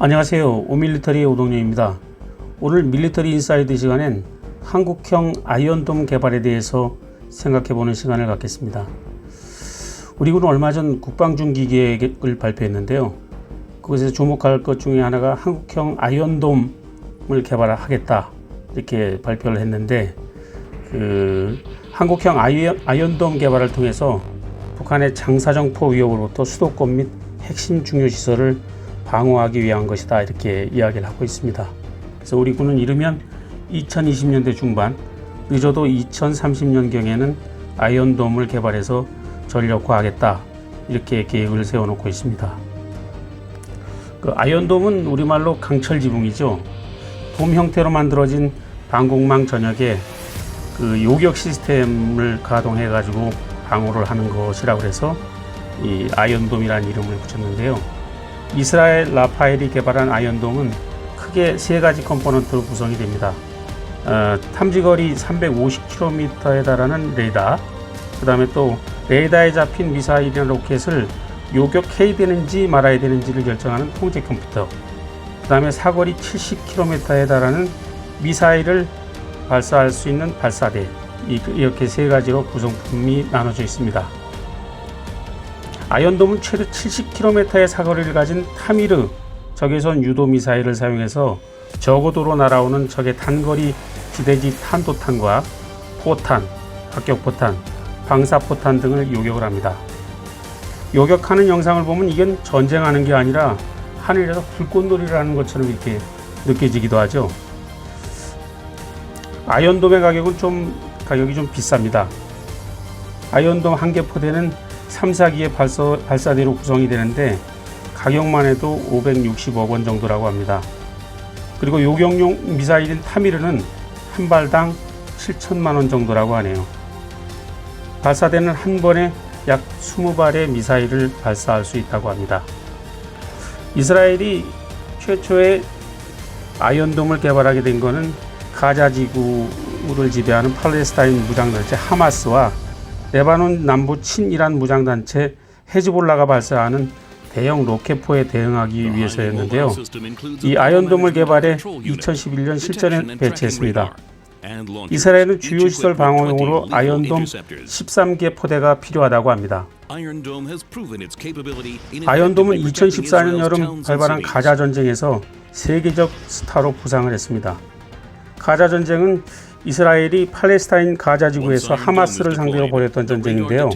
안녕하세요. 오밀리터리의 오동료입니다. 오늘 밀리터리 인사이드 시간엔 한국형 아이언돔 개발에 대해서 생각해보는 시간을 갖겠습니다. 우리 군은 얼마 전 국방중 기 계획을 발표했는데요. 그것에서 주목할 것 중에 하나가 한국형 아이언돔을 개발하겠다 이렇게 발표를 했는데 그 한국형 아이언, 아이언돔 개발을 통해서 북한의 장사정포 위협으로부터 수도권 및 핵심 중요 시설을 방어하기 위한 것이다 이렇게 이야기를 하고 있습니다. 그래서 우리 군은 이르면 2020년대 중반 늦어도 2030년경에는 아이언돔을 개발해서 전력화하겠다 이렇게 계획을 세워놓고 있습니다. 그 아이언돔은 우리말로 강철 지붕이죠. 돔 형태로 만들어진 방공망 전역에 그 요격 시스템을 가동해 가지고 방어를 하는 것이라고 해서 이 아이언돔이라는 이름을 붙였는데요. 이스라엘 라파엘이 개발한 아이언돔은 크게 세 가지 컴포넌트로 구성이 됩니다. 어, 탐지거리 350km에 달하는 레이더, 그 다음에 또 레이더에 잡힌 미사일이나 로켓을 요격해야 되는지 말아야 되는지를 결정하는 통제 컴퓨터, 그 다음에 사거리 70km에 달하는 미사일을 발사할 수 있는 발사대, 이렇게 세 가지로 구성품이 나눠져 있습니다. 아이언돔은 최대 70km의 사거리를 가진 타미르 적외선 유도 미사일을 사용해서 저고도로 날아오는 적의 단거리 지대지 탄도탄과 포탄, 박격포탄, 방사포탄 등을 요격을 합니다. 요격하는 영상을 보면 이건 전쟁하는 게 아니라 하늘에서 불꽃놀이를 하는 것처럼 이렇게 느껴지기도 하죠. 아이언돔의 가격은 좀 가격이 좀 비쌉니다. 아이언돔 한 개 포대는 3, 4기의 발사, 발사대로 구성이 되는데 가격만 해도 560억 원 정도라고 합니다. 그리고 요격용 미사일인 타미르는 한 발당 7천만 원 정도라고 하네요. 발사대는 한 번에 약 20발의 미사일을 발사할 수 있다고 합니다. 이스라엘이 최초의 아이언돔을 개발하게 된 것은 가자 지구를 지배하는 팔레스타인 무장단체 하마스와 레바논 남부 친이란 무장단체 헤즈볼라가 발사하는 대형 로켓포에 대응하기 위해서였는데요. 이 아이언돔을 개발해 2011년 실전에 배치했습니다. 이스라엘은 주요 시설 방어용으로 아이언돔 13개 포대가 필요하다고 합니다. 아이언돔은 2014년 여름 발발한 가자 전쟁에서 세계적 스타로 부상을 했습니다. 가자 전쟁은 이스라엘이 팔레스타인 가자 지구에서 하마스를 상대로 벌였던 전쟁인데요.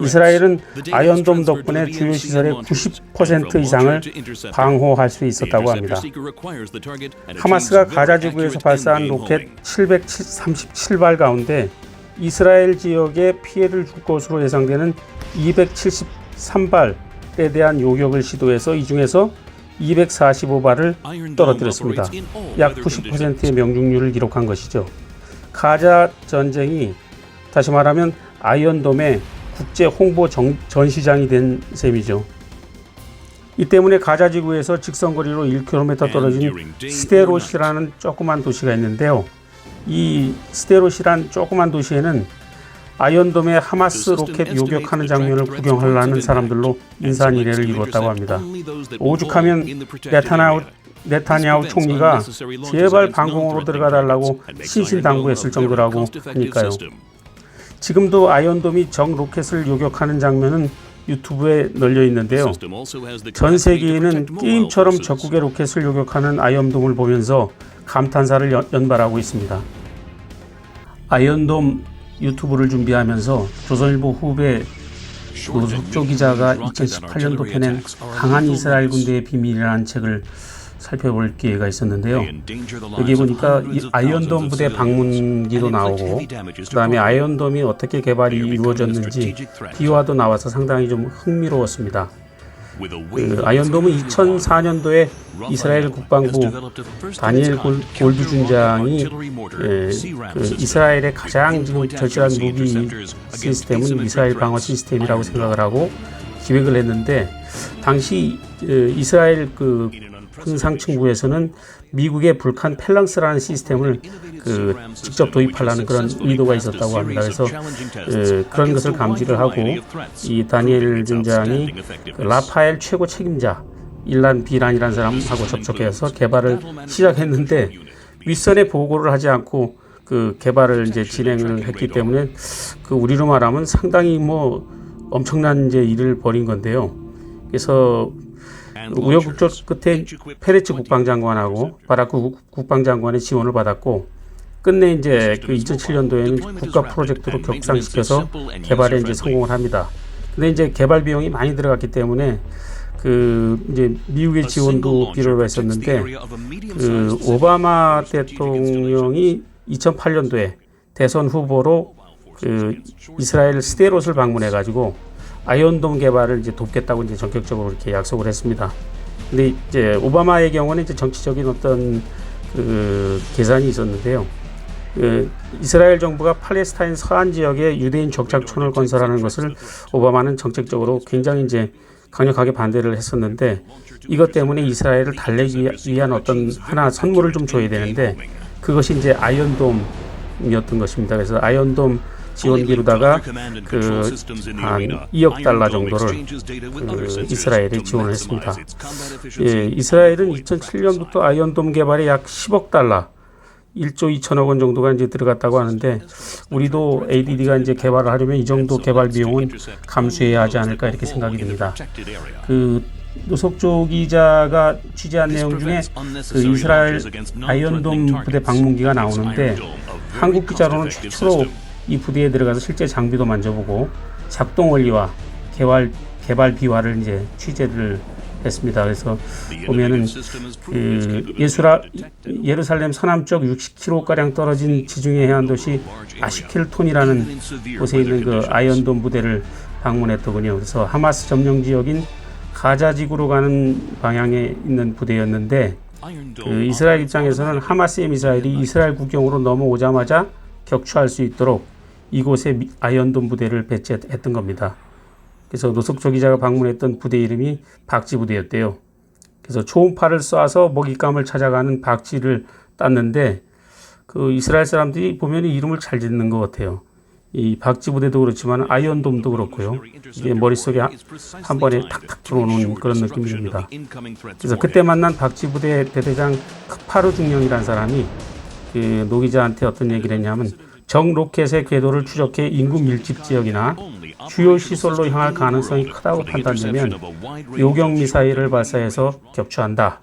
이스라엘은 아이언돔 덕분에 주요 시설의 90% 이상을 방호할 수 있었다고 합니다. 하마스가 가자 지구에서 발사한 로켓 737발 가운데 이스라엘 지역에 피해를 줄 것으로 예상되는 273발에 대한 요격을 시도해서 이 중에서 245발을 떨어뜨렸습니다. 약 90%의 명중률을 기록한 것이죠. 가자 전쟁이 다시 말하면 아이언돔의 국제 홍보 정, 전시장이 된 셈이죠. 이 때문에 가자 지구에서 직선거리로 1km 떨어진 스테롯이라는 조그만 도시가 있는데요. 이 스테롯이란 조그만 도시에는 아이언돔의 하마스 로켓 요격하는 장면을 구경하려는 사람들로 인산이례를 이루었다고 합니다. 오죽하면 네타나우, 네타냐후 총리가 제발 방공으로 들어가 달라고 신신당부했을 정도라고 하니까요. 지금도 아이언돔이 적 로켓을 요격하는 장면은 유튜브에 널려 있는데요. 전 세계에는 게임처럼 적국의 로켓을 요격하는 아이언돔을 보면서 감탄사를 연, 연발하고 있습니다. 아이언돔 유튜브를 준비하면서 조선일보 후배 노석조 기자가 2018년도 펴낸 강한 이스라엘 군대의 비밀이라는 책을 살펴볼 기회가 있었는데요. 여기 보니까 아이언돔 부대 방문기도 나오고 그다음에 아이언돔이 어떻게 개발이 이루어졌는지 비화도 나와서 상당히 좀 흥미로웠습니다. 그 아이언돔은 2004년도에 이스라엘 국방부 다니엘 골드 준장이 예, 그 이스라엘의 가장 지금 절실한 무기 시스템은 미사일 방어 시스템이라고 생각을 하고 기획을 했는데 당시 이스라엘 그 상층부에서는 미국의 불칸 펠랑스라는 시스템을 그 직접 도입하려는 그런 의도가 있었다고 합니다. 그래서 그 그런 것을 감지를 하고 이 다니엘 준장이 그 라파엘 최고 책임자 일란 비란이라는 사람하고 접촉해서 개발을 시작했는데 윗선에 보고를 하지 않고 그 개발을 이제 진행을 했기 때문에 그 우리로 말하면 상당히 뭐 엄청난 이제 일을 벌인 건데요. 그래서 우여곡절 끝에 페레츠 국방장관하고 바라크 국방장관의 지원을 받았고 끝내 이제 그 2007년도에는 국가 프로젝트로 격상시켜서 개발에 이제 성공을 합니다. 근데 이제 개발 비용이 많이 들어갔기 때문에 그 이제 미국의 지원도 필요로 했었는데 그 오바마 대통령이 2008년도에 대선 후보로 그 이스라엘 스데롯을 방문해 가지고 아이언돔 개발을 이제 돕겠다고 이제 전격적으로 이렇게 약속을 했습니다. 근데 이제 오바마의 경우는 이제 정치적인 어떤 그 계산이 있었는데요. 그 이스라엘 정부가 팔레스타인 서안 지역에 유대인 적장촌을 건설하는 것을 오바마는 정책적으로 굉장히 이제 강력하게 반대를 했었는데 이것 때문에 이스라엘을 달래기 위한 어떤 하나 선물을 좀 줘야 되는데 그것이 이제 아이언돔이었던 것입니다. 그래서 아이언돔 지원비로다가 그 한 2억 달러 정도를 그 이스라엘에 지원을 했습니다. 예, 이스라엘은 2007년부터 아이언돔 개발에 약 10억 달러 1조 2천억 원 정도가 이제 들어갔다고 하는데 우리도 ADD가 이제 개발을 하려면 이 정도 개발 비용은 감수해야 하지 않을까 이렇게 생각이 듭니다. 그 노석조 기자가 취재한 내용 중에 그 이스라엘 아이언돔 부대 방문기가 나오는데 한국 기자로는 최초로 이 부대에 들어가서 실제 장비도 만져보고 작동 원리와 개발 개발 비화를 이제 취재를 했습니다. 그래서 보면은 그 예수라 예루살렘 서남쪽 60km 가량 떨어진 지중해 해안 도시 아시켈톤이라는 곳에 있는 그 아이언돔 부대를 방문했더군요. 그래서 하마스 점령 지역인 가자 지구로 가는 방향에 있는 부대였는데 그 이스라엘 입장에서는 하마스의 미사일이 이스라엘 국경으로 넘어오자마자 격추할 수 있도록 이곳에 아이언돔 부대를 배치했던 겁니다. 그래서 노석조 기자가 방문했던 부대 이름이 박쥐 부대였대요. 그래서 초음파를 쏴서 먹잇감을 찾아가는 박쥐를 땄는데 그 이스라엘 사람들이 보면 이름을 잘 짓는 것 같아요. 이 박쥐 부대도 그렇지만 아이언돔도 그렇고요. 이게 머릿속에 한 번에 탁탁 들어오는 그런 느낌이 듭니다. 그래서 그때 만난 박쥐 부대 대대장 크파르 중령이라는 사람이 그 노기자한테 어떤 얘기를 했냐면 적 로켓의 궤도를 추적해 인구 밀집 지역이나 주요 시설로 향할 가능성이 크다고 판단되면 요격 미사일을 발사해서 격추한다.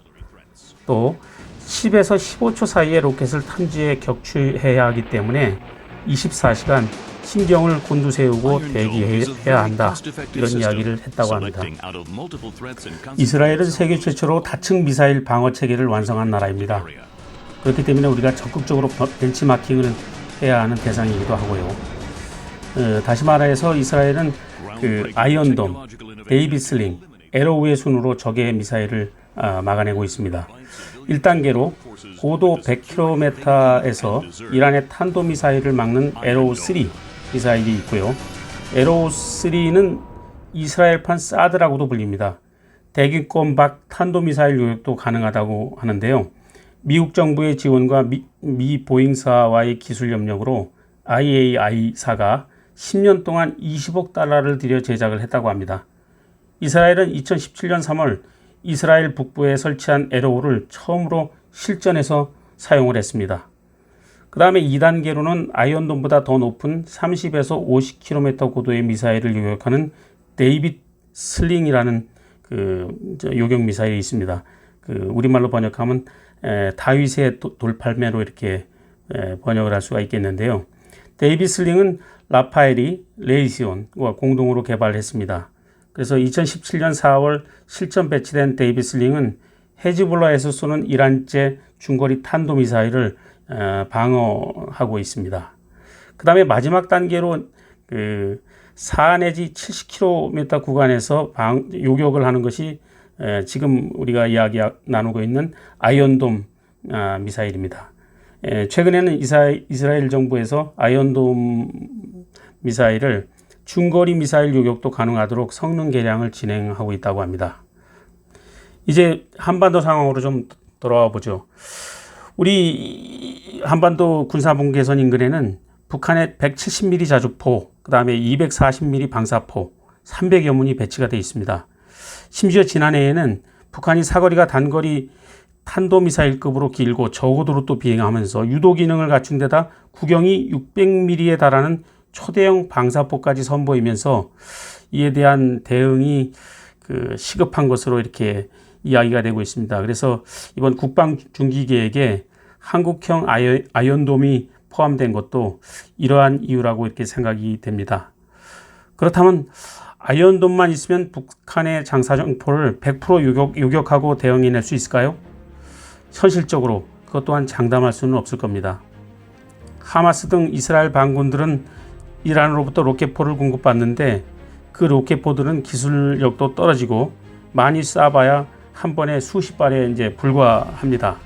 또 10에서 15초 사이에 로켓을 탐지해 격추해야 하기 때문에 24시간 신경을 곤두세우고 대기해야 한다. 이런 이야기를 했다고 합니다. 이스라엘은 세계 최초로 다층 미사일 방어 체계를 완성한 나라입니다. 그렇기 때문에 우리가 적극적으로 벤치마킹을 해야 하는 대상이기도 하고요. 어, 다시 말해서 이스라엘은 그 아이언돔, 데이비슬링, 에로우의 순으로 적의 미사일을 아, 막아내고 있습니다. 1단계로 고도 100km에서 이란의 탄도미사일을 막는 에로우3 미사일이 있고요. 에로우3는 이스라엘판 사드라고도 불립니다. 대기권 밖 탄도미사일 요격도 가능하다고 하는데요. 미국 정부의 지원과 미, 미 보잉사와의 기술 협력으로 IAI사가 10년 동안 20억 달러를 들여 제작을 했다고 합니다. 이스라엘은 2017년 3월 이스라엘 북부에 설치한 에로우를 처음으로 실전에서 사용을 했습니다. 그 다음에 2단계로는 아이언돔보다 더 높은 30에서 50km 고도의 미사일을 요격하는 데이빗 슬링이라는 그 요격 미사일이 있습니다. 그 우리말로 번역하면 에, 다윗의 도, 돌팔매로 이렇게 에, 번역을 할 수가 있겠는데요. 데이빗 슬링은 라파엘이 레이시온과 공동으로 개발했습니다. 그래서 2017년 4월 실전 배치된 데이빗 슬링은 헤즈볼라에서 쏘는 이란제 중거리 탄도미사일을 어, 방어하고 있습니다. 그 다음에 마지막 단계로 그 4 내지 70km 구간에서 방, 요격을 하는 것이 지금 우리가 이야기 나누고 있는 아이언돔 아, 미사일입니다. 최근에는 이스라엘 정부에서 아이언돔 미사일을 중거리 미사일 요격도 가능하도록 성능 개량을 진행하고 있다고 합니다. 이제 한반도 상황으로 좀 돌아와 보죠. 우리 한반도 군사분 계선 인근에는 북한의 170mm 자주포, 그 다음에 240mm 방사포, 300여 문이 배치가 되어 있습니다. 심지어 지난해에는 북한이 사거리가 단거리 탄도미사일급으로 길고 저고도로 또 비행하면서 유도 기능을 갖춘 데다 구경이 600mm에 달하는 초대형 방사포까지 선보이면서 이에 대한 대응이 그 시급한 것으로 이렇게 이야기가 되고 있습니다. 그래서 이번 국방 중기 계획에 한국형 아이언, 아이언돔이 포함된 것도 이러한 이유라고 이렇게 생각이 됩니다. 그렇다면 아이언돔만 있으면 북한의 장사 정포를 100% 요격, 요격하고 대응해낼 수 있을까요? 현실적으로 그것 또한 장담할 수는 없을 겁니다. 하마스 등 이스라엘 반군들은 이란으로부터 로켓포를 공급받는데 그 로켓포들은 기술력도 떨어지고 많이 쏴봐야 한 번에 수십 발에 이제 불과합니다.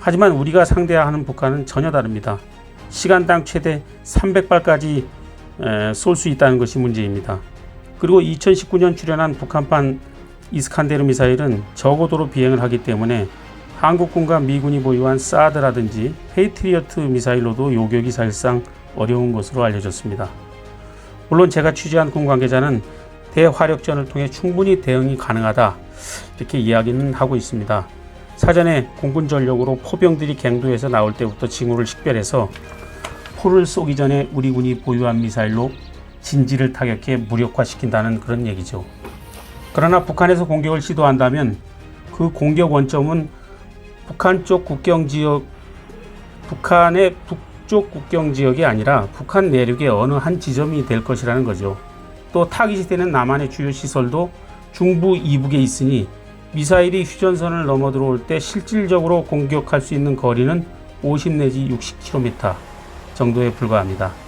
하지만 우리가 상대하는 북한은 전혀 다릅니다. 시간당 최대 300발까지 쏠 수 있다는 것이 문제입니다. 그리고 2019년 출현한 북한판 이스칸데르 미사일은 저고도로 비행을 하기 때문에 한국군과 미군이 보유한 사드라든지 페이트리어트 미사일로도 요격이 사실상 어려운 것으로 알려졌습니다. 물론 제가 취재한 군 관계자는 대화력전을 통해 충분히 대응이 가능하다 이렇게 이야기는 하고 있습니다. 사전에 공군 전력으로 포병들이 갱도에서 나올 때부터 징후를 식별해서 포를 쏘기 전에 우리 군이 보유한 미사일로 진지를 타격해 무력화시킨다는 그런 얘기죠. 그러나 북한에서 공격을 시도한다면 그 공격 원점은 북한 쪽 국경 지역, 북한의 북쪽 국경 지역이 아니라 북한 내륙의 어느 한 지점이 될 것이라는 거죠. 또 타깃이 되는 남한의 주요 시설도 중부 이북에 있으니 미사일이 휴전선을 넘어 들어올 때 실질적으로 공격할 수 있는 거리는 50 내지 60km 정도에 불과합니다.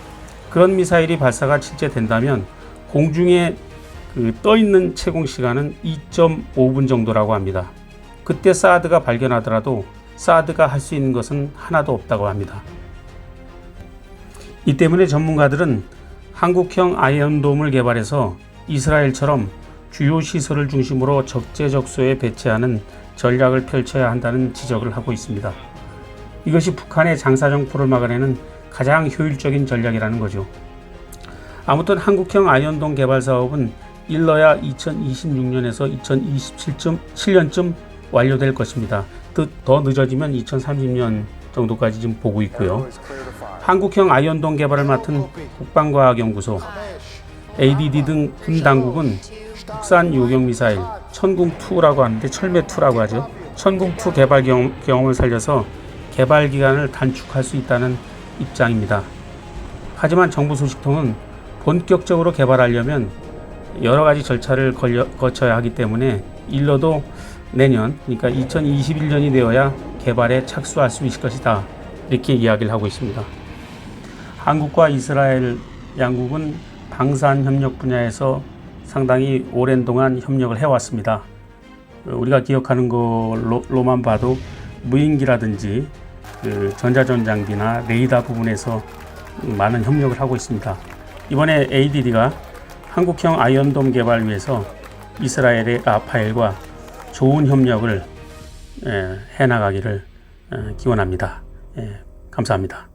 그런 미사일이 발사가 실제 된다면 공중에 그 떠 있는 채공 시간은 2.5분 정도라고 합니다. 그때 사드가 발견하더라도 사드가 할 수 있는 것은 하나도 없다고 합니다. 이 때문에 전문가들은 한국형 아이언돔을 개발해서 이스라엘처럼 주요 시설을 중심으로 적재적소에 배치하는 전략을 펼쳐야 한다는 지적을 하고 있습니다. 이것이 북한의 장사정포를 막아내는 가장 효율적인 전략이라는 거죠. 아무튼 한국형 아이언돔 개발 사업은 일러야 2026년에서 2027년,쯤 완료될 것입니다. 더 늦어지면 2030년 정도까지 지금 보고 있고요. 한국형 아이언돔 개발을 맡은 국방과학연구소, ADD 등 군 당국은 국산 요격 미사일 천궁2라고 하는데 철매2라고 하죠. 천궁2 개발 경험, 경험을 살려서 개발 기간을 단축할 수 있다는 입장입니다. 하지만 정부 소식통은 본격적으로 개발하려면 여러 가지 절차를 걸려, 거쳐야 하기 때문에 일러도 내년, 그러니까 2021년이 되어야 개발에 착수할 수 있을 것이다. 이렇게 이야기를 하고 있습니다. 한국과 이스라엘 양국은 방산 협력 분야에서 상당히 오랜 동안 협력을 해왔습니다. 우리가 기억하는 걸로만 봐도 무인기라든지 그 전자전 장비나 레이더 부분에서 많은 협력을 하고 있습니다. 이번에 ADD가 한국형 아이언돔 개발 위해서 이스라엘의 라파엘과 좋은 협력을 해나가기를 기원합니다. 감사합니다.